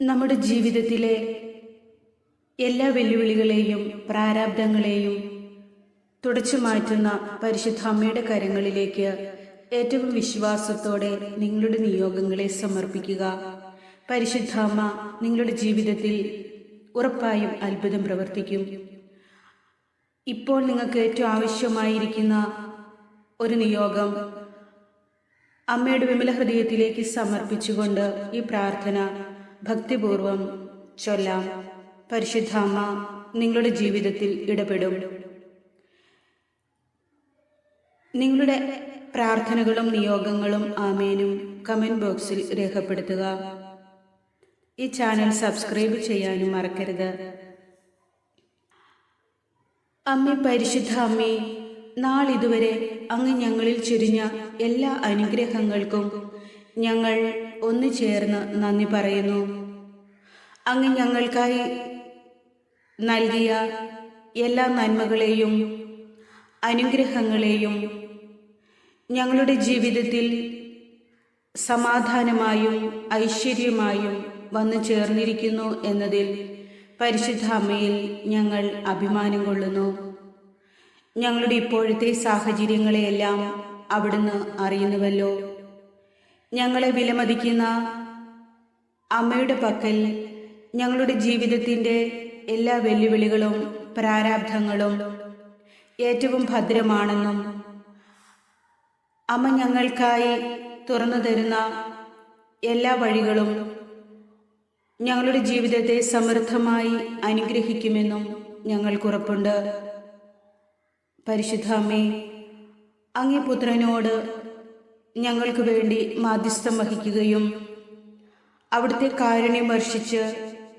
നമ്മുടെ ജീവിതത്തിലെ എല്ലാ വെല്ലുവിളികളെയും പ്രാരാബ്ദങ്ങളെയും തുടച്ചു മാറ്റുന്ന പരിശുദ്ധ അമ്മയുടെ കരങ്ങളിലേക്ക് ഏറ്റവും വിശ്വാസത്തോടെ നിങ്ങളുടെ നിയോഗങ്ങളെ സമർപ്പിക്കുക. പരിശുദ്ധ അമ്മ നിങ്ങളുടെ ജീവിതത്തിൽ ഉറപ്പായും അത്ഭുതം പ്രവർത്തിക്കും. ഇപ്പോൾ നിങ്ങൾക്ക് ഏറ്റവും ആവശ്യമായിരിക്കുന്ന ഒരു നിയോഗം അമ്മയുടെ വിമല ഹൃദയത്തിലേക്ക് സമർപ്പിച്ചുകൊണ്ട് ഈ പ്രാർത്ഥന ഭക്തിപൂർവം ചൊല്ലാം പരിശുദ്ധാമ്മ നിങ്ങളുടെ ജീവിതത്തിൽ ഇടപെടും. നിങ്ങളുടെ പ്രാർത്ഥനകളും നിയോഗങ്ങളും ആമേനും കമന്റ് ബോക്സിൽ രേഖപ്പെടുത്തുക. ഈ ചാനൽ സബ്സ്ക്രൈബ് ചെയ്യാനും മറക്കരുത്. അമ്മി പരിശുദ്ധ അമ്മേ നാളിതുവരെ അങ്ങ് ഞങ്ങളിൽ ചുരിഞ്ഞ എല്ലാ അനുഗ്രഹങ്ങൾക്കും ഞങ്ങൾ ഒന്നു ചേർന്ന് നന്ദി പറയുന്നു. അങ്ങ് ഞങ്ങൾക്കായി നൽകിയ എല്ലാ നന്മകളെയും അനുഗ്രഹങ്ങളെയും ഞങ്ങളുടെ ജീവിതത്തിൽ സമാധാനമായും ഐശ്വര്യമായും വന്നു ചേർന്നിരിക്കുന്നു എന്നതിൽ പരിശുദ്ധ അമ്മയിൽ ഞങ്ങൾ അഭിമാനം കൊള്ളുന്നു. ഞങ്ങളുടെ ഇപ്പോഴത്തെ സാഹചര്യങ്ങളെയെല്ലാം അവിടുന്ന് അറിയുന്നുവല്ലോ. ഞങ്ങളെ വിലമതിക്കുന്ന അമ്മയുടെ പക്കൽ ഞങ്ങളുടെ ജീവിതത്തിന്റെ എല്ലാ വെല്ലുവിളികളും പ്രാരാബ്ധങ്ങളും ഏറ്റവും ഭദ്രമാണെന്നും അമ്മ ഞങ്ങൾക്കായി തുറന്നു തരുന്ന എല്ലാ വഴികളും ഞങ്ങളുടെ ജീവിതത്തെ സമൃദ്ധമായി അനുഗ്രഹിക്കുമെന്നും ഞങ്ങൾക്കുറപ്പുണ്ട് പരിശുദ്ധ അമ്മേ അങ്ങേ പുത്രനോട് ഞങ്ങൾക്ക് വേണ്ടി മാധ്യസ്ഥം വഹിക്കുകയും അവിടുത്തെ കാരുണ്യം വർഷിച്ച്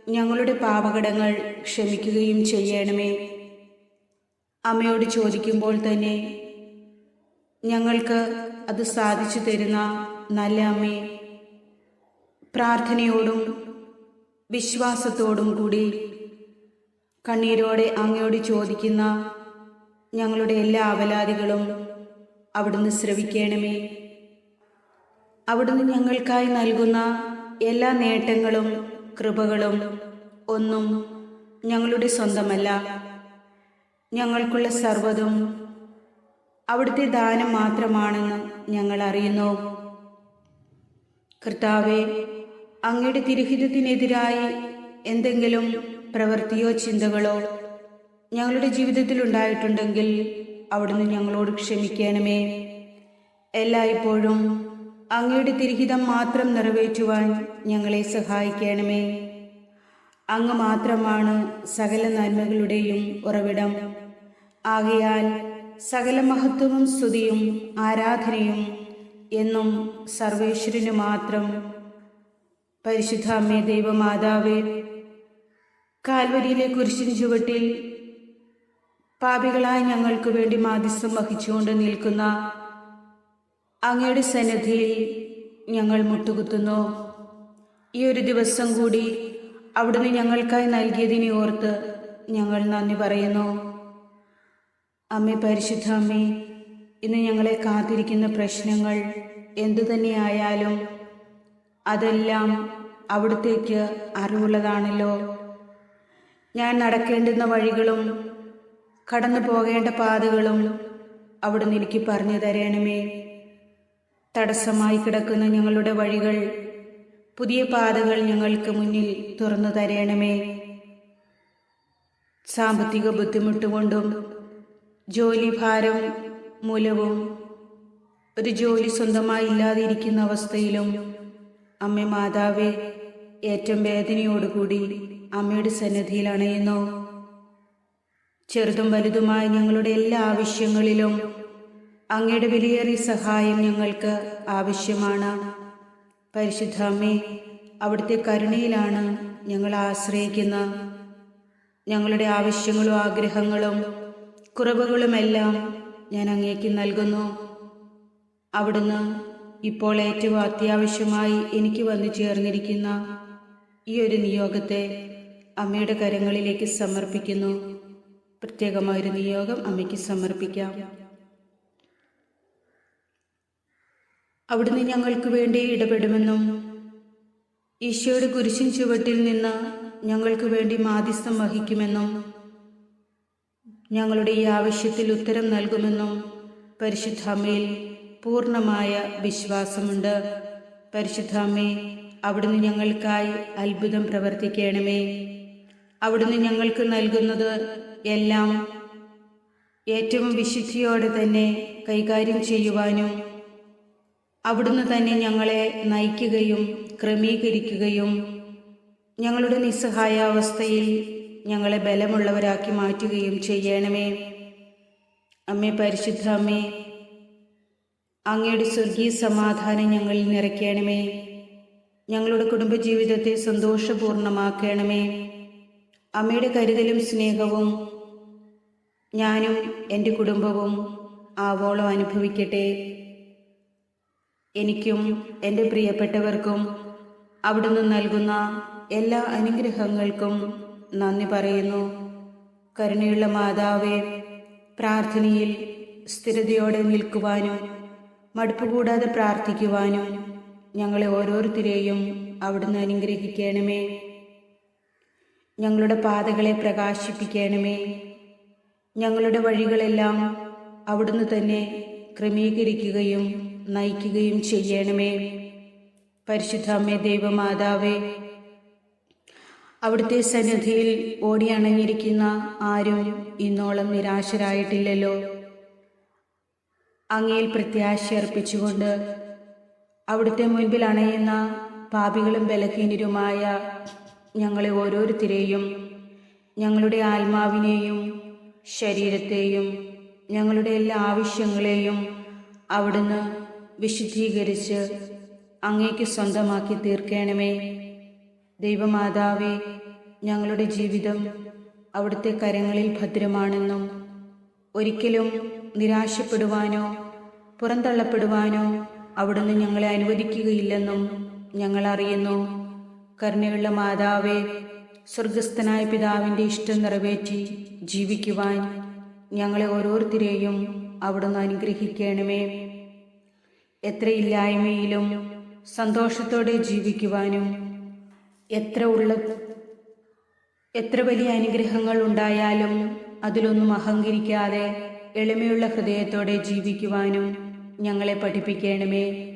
ഞങ്ങളുടെ പാപകടങ്ങൾ ക്ഷമിക്കുകയും ചെയ്യണമേ. അമ്മയോട് ചോദിക്കുമ്പോൾ തന്നെ ഞങ്ങൾക്ക് അത് സാധിച്ചു തരുന്ന നല്ല അമ്മേ. പ്രാർത്ഥനയോടും വിശ്വാസത്തോടും കൂടി കണ്ണീരോടെ അങ്ങയോട് ചോദിക്കുന്ന ഞങ്ങളുടെ എല്ലാ അവലാദികളും അവിടുന്ന് ശ്രവിക്കണമേ. അവിടുന്ന് ഞങ്ങൾക്കായി നൽകുന്ന എല്ലാ നേട്ടങ്ങളും കൃപകളും ഒന്നും ഞങ്ങളുടെ സ്വന്തമല്ല. ഞങ്ങൾക്കുള്ള സർവതും അവിടുത്തെ ദാനം മാത്രമാണെന്ന് ഞങ്ങൾ അറിയുന്നു. കർത്താവെ അങ്ങയുടെ തിരുഹിതത്തിനെതിരായി എന്തെങ്കിലും പ്രവൃത്തിയോ ചിന്തകളോ ഞങ്ങളുടെ ജീവിതത്തിൽ ഉണ്ടായിട്ടുണ്ടെങ്കിൽ അവിടുന്ന് ഞങ്ങളോട് ക്ഷമിക്കണമേ. എല്ലായ്പ്പോഴും അങ്ങയുടെ തിരിഹിതം മാത്രം നിറവേറ്റുവാൻ ഞങ്ങളെ സഹായിക്കണമേ. അങ്ങ് മാത്രമാണ് സകല നന്മകളുടെയും ഉറവിടം. ആകയാൽ സകല മഹത്വവും സ്തുതിയും ആരാധനയും എന്നും സർവേശ്വരന് മാത്രം. പരിശുദ്ധ അമ്മേ ദൈവമാതാവേ കാൽവരിയിലെ കുരിശിൻ ചുവട്ടിൽ പാപികളായ ഞങ്ങൾക്ക് വേണ്ടി മാധ്യസ്ഥം വഹിച്ചുകൊണ്ട് നിൽക്കുന്ന അങ്ങയുടെ സന്നിധിയിൽ ഞങ്ങൾ മുട്ടുകുത്തുന്നു. ഈ ഒരു ദിവസം കൂടി അവിടുന്ന് ഞങ്ങൾക്കായി നൽകിയതിനെ ഓർത്ത് ഞങ്ങൾ നന്ദി പറയുന്നു. അമ്മേ പരിശുദ്ധ അമ്മേ ഇന്ന് ഞങ്ങളെ കാത്തിരിക്കുന്ന പ്രശ്നങ്ങൾ എന്തു തന്നെയായാലും അതെല്ലാം അവിടത്തേക്ക് അറിവുള്ളതാണല്ലോ. ഞാൻ നടക്കേണ്ടുന്ന വഴികളും കടന്നു പോകേണ്ട പാതകളും അവിടുന്ന് എനിക്ക് പറഞ്ഞു തരണമേ. തടസ്സമായി കിടക്കുന്ന ഞങ്ങളുടെ വഴികൾ പുതിയ പാതകൾ ഞങ്ങൾക്ക് മുന്നിൽ തുറന്നു തരണമേ. സാമ്പത്തിക ബുദ്ധിമുട്ട് കൊണ്ടും ജോലി ഭാരം മൂലവും ഒരു ജോലി സ്വന്തമായി ഇല്ലാതിരിക്കുന്ന അവസ്ഥയിലും അമ്മ മാതാവെ ഏറ്റവും വേദനയോടുകൂടി അമ്മയുടെ സന്നിധിയിൽ അണയുന്നു. ചെറുതും വലുതുമായ ഞങ്ങളുടെ എല്ലാ ആവശ്യങ്ങളിലും അങ്ങയുടെ വിലയേറിയ സഹായം ഞങ്ങൾക്ക് ആവശ്യമാണ്. പരിശുദ്ധ അമ്മേ അവിടുത്തെ കരുണയിലാണ് ഞങ്ങൾ ആശ്രയിക്കുന്ന ഞങ്ങളുടെ ആവശ്യങ്ങളും ആഗ്രഹങ്ങളും കുറവുകളുമെല്ലാം ഞാൻ അങ്ങേക്ക് നൽകുന്നു. അവിടുന്ന് ഇപ്പോൾ ഏറ്റവും അത്യാവശ്യമായി എനിക്ക് വന്നു ചേർന്നിരിക്കുന്ന ഈ ഒരു നിയോഗത്തെ അമ്മയുടെ കരങ്ങളിലേക്ക് സമർപ്പിക്കുന്നു. പ്രത്യേകമായൊരു നിയോഗം അമ്മയ്ക്ക് സമർപ്പിക്കാം. അവിടുന്ന് ഞങ്ങൾക്ക് വേണ്ടി ഇടപെടുമെന്നും ഈശോയുടെ കുരിശിൻ ചുവട്ടിൽ നിന്ന് ഞങ്ങൾക്ക് വേണ്ടി മാധ്യസ്ഥം വഹിക്കുമെന്നും ഞങ്ങളുടെ ഈ ആവശ്യത്തിൽ ഉത്തരം നൽകുമെന്നും പരിശുദ്ധാമ്മയിൽ പൂർണമായ വിശ്വാസമുണ്ട്. പരിശുദ്ധാമ്മേ അവിടുന്ന് ഞങ്ങൾക്കായി അത്ഭുതം പ്രവർത്തിക്കണമേ. അവിടുന്ന് ഞങ്ങൾക്ക് നൽകുന്നത് എല്ലാം ഏറ്റവും വിശുദ്ധിയോടെ തന്നെ കൈകാര്യം ചെയ്യുവാനും അവിടുന്ന് തന്നെ ഞങ്ങളെ നയിക്കുകയും ക്രമീകരിക്കുകയും ഞങ്ങളുടെ നിസ്സഹായാവസ്ഥയിൽ ഞങ്ങളെ ബലമുള്ളവരാക്കി മാറ്റുകയും ചെയ്യണമേ. അമ്മേ പരിശുദ്ധ അമ്മേ അങ്ങയുടെ സ്വർഗീയ സമാധാനം ഞങ്ങളിൽ നിറയ്ക്കണമേ. ഞങ്ങളുടെ കുടുംബജീവിതത്തെ സന്തോഷപൂർണമാക്കണമേ അമ്മയുടെ കരുതലും സ്നേഹവും ഞാനും എന്റെ കുടുംബവും ആവോളം അനുഭവിക്കട്ടെ. എനിക്കും എന്റെ പ്രിയപ്പെട്ടവർക്കും അവിടുന്ന് നൽകുന്ന എല്ലാ അനുഗ്രഹങ്ങൾക്കും നന്ദി പറയുന്നു. കരുണയുള്ള മാതാവേ പ്രാർത്ഥനയിൽ സ്ഥിരതയോടെ നിൽക്കുവാനും മടുപ്പ് കൂടാതെ പ്രാർത്ഥിക്കുവാനും ഞങ്ങളെ ഓരോരുത്തരെയും അവിടുന്ന് അനുഗ്രഹിക്കണമേ. ഞങ്ങളുടെ പാതകളെ പ്രകാശിപ്പിക്കണമേ. ഞങ്ങളുടെ വഴികളെല്ലാം അവിടുന്ന് തന്നെ ക്രമീകരിക്കുകയും നയിക്കുകയും ചെയ്യണമേ. പരിശുദ്ധാമ്മേ ദൈവമാതാവേ അവിടുത്തെ സന്നിധിയിൽ ഓടിയണഞ്ഞിരിക്കുന്ന ആരും ഇന്നോളം നിരാശരായിട്ടില്ലല്ലോ. അങ്ങയിൽ പ്രത്യാശ അർപ്പിച്ചുകൊണ്ട് അവിടുത്തെ മുൻപിൽ അണയുന്ന പാപികളും ബലഹീനരുമായ ഞങ്ങളെ ഓരോരുത്തരെയും ഞങ്ങളുടെ ആത്മാവിനെയും ശരീരത്തെയും ഞങ്ങളുടെ എല്ലാ ആവശ്യങ്ങളെയും അവിടുന്ന് വിശുദ്ധീകരിച്ച് അങ്ങേക്ക് സ്വന്തമാക്കി തീർക്കണമേ. ദൈവമാതാവേ ഞങ്ങളുടെ ജീവിതം അവിടുത്തെ കരങ്ങളിൽ ഭദ്രമാണെന്നും ഒരിക്കലും നിരാശപ്പെടുവാനോ പുറന്തള്ളപ്പെടുവാനോ അവിടുന്ന് ഞങ്ങളെ അനുവദിക്കുകയില്ലെന്നും ഞങ്ങൾ അറിയുന്നു. കരുണയുള്ള മാതാവേ സ്വർഗസ്ഥനായ പിതാവിന്റെ ഇഷ്ടം നിറവേറ്റി ജീവിക്കുവാൻ ഞങ്ങളെ ഓരോരുത്തരെയും അവിടുന്ന് അനുഗ്രഹിക്കണമേ. എത്ര ഇല്ലായ്മയിലും സന്തോഷത്തോടെ ജീവിക്കുവാനും എത്ര ഉള്ള എത്ര വലിയ അനുഗ്രഹങ്ങൾ ഉണ്ടായാലും അതിലൊന്നും അഹങ്കരിക്കാതെ എളിമയുള്ള ഹൃദയത്തോടെ ജീവിക്കുവാനും ഞങ്ങളെ പഠിപ്പിക്കണമേ.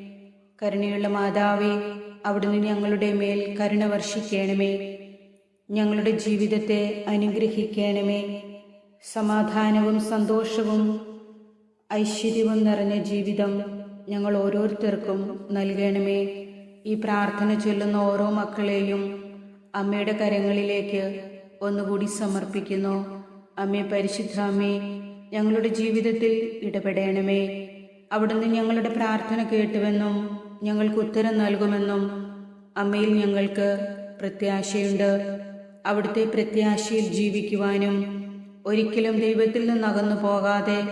കരുണയുള്ള മാതാവേ അവിടുന്ന് ഞങ്ങളുടെ മേൽ കരുണ വർഷിക്കണമേ. ഞങ്ങളുടെ ജീവിതത്തെ അനുഗ്രഹിക്കണമേ. സമാധാനവും സന്തോഷവും ഐശ്വര്യവും നിറഞ്ഞ ജീവിതം ഞങ്ങൾ ഓരോരുത്തർക്കും നൽകണമേ. ഈ പ്രാർത്ഥന ചൊല്ലുന്ന ഓരോ മക്കളെയും അമ്മയുടെ കരങ്ങളിലേക്ക് ഒന്നുകൂടി സമർപ്പിക്കുന്നു. അമ്മേ പരിശുദ്ധ അമ്മേ ഞങ്ങളുടെ ജീവിതത്തിൽ ഇടപെടണമേ. അവിടുന്ന് ഞങ്ങളുടെ പ്രാർത്ഥന കേട്ടുവെന്നും ഞങ്ങൾക്ക് ഉത്തരം നൽകുമെന്നും അമ്മയിൽ ഞങ്ങൾക്ക് പ്രത്യാശയുണ്ട്. അവിടുത്തെ പ്രത്യാശയിൽ ജീവിക്കുവാനും ഒരിക്കലും ദൈവത്തിൽ നിന്ന് അകന്നു പോകാതെ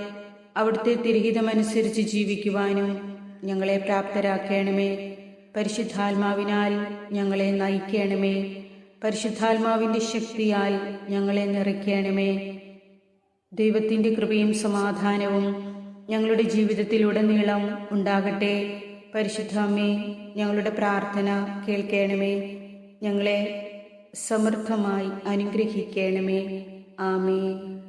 അവിടുത്തെ തിരിഹിതമനുസരിച്ച് ജീവിക്കുവാനും ഞങ്ങളെ പ്രാപ്തരാക്കണമേ. പരിശുദ്ധാത്മാവിനാൽ ഞങ്ങളെ നയിക്കണമേ. പരിശുദ്ധാത്മാവിന്റെ ശക്തിയാൽ ഞങ്ങളെ നിറയ്ക്കണമേ. ദൈവത്തിന്റെ കൃപയും സമാധാനവും ഞങ്ങളുടെ ജീവിതത്തിലുടനീളം ഉണ്ടാകട്ടെ. പരിശുദ്ധാമ്മേ ഞങ്ങളുടെ പ്രാർത്ഥന കേൾക്കണമേ. ഞങ്ങളെ സമൃദ്ധമായി അനുഗ്രഹിക്കണമേ. ആമേ